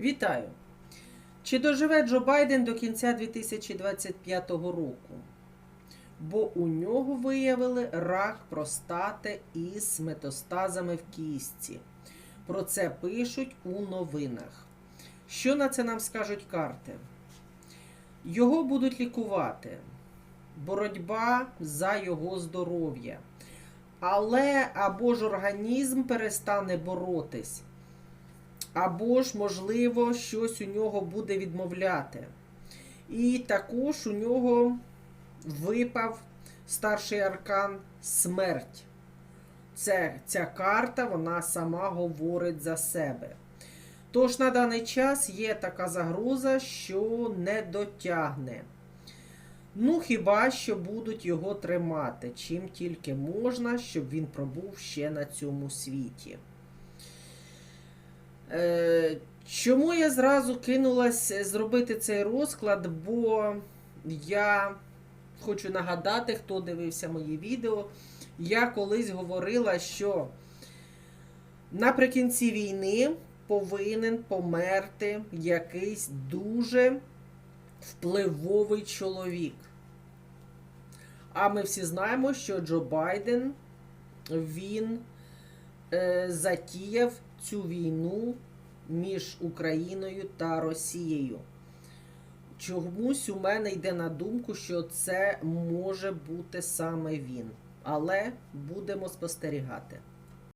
Вітаю! Чи доживе Джо Байден до кінця 2025 року? Бо у нього виявили рак простати із метастазами в кістці. Про це пишуть у новинах. Що на це нам скажуть карти? Його будуть лікувати. Боротьба за його здоров'я. Але або ж організм перестане боротись, або ж, можливо, щось у нього буде відмовляти. І також у нього випав старший аркан смерть. Це, ця карта вона сама говорить за себе. Тож на даний час є така загроза, що не дотягне. Ну, хіба що будуть його тримати, чим тільки можна, щоб він пробув ще на цьому світі. Е, чому я зразу кинулась зробити цей розклад? Бо я хочу нагадати, хто дивився мої відео, я колись говорила, що наприкінці війни повинен померти якийсь дуже впливовий чоловік. А ми всі знаємо, що Джо Байден він е, затіяв цю війну між Україною та Росією. Чомусь у мене йде на думку, що це може бути саме він. Але будемо спостерігати.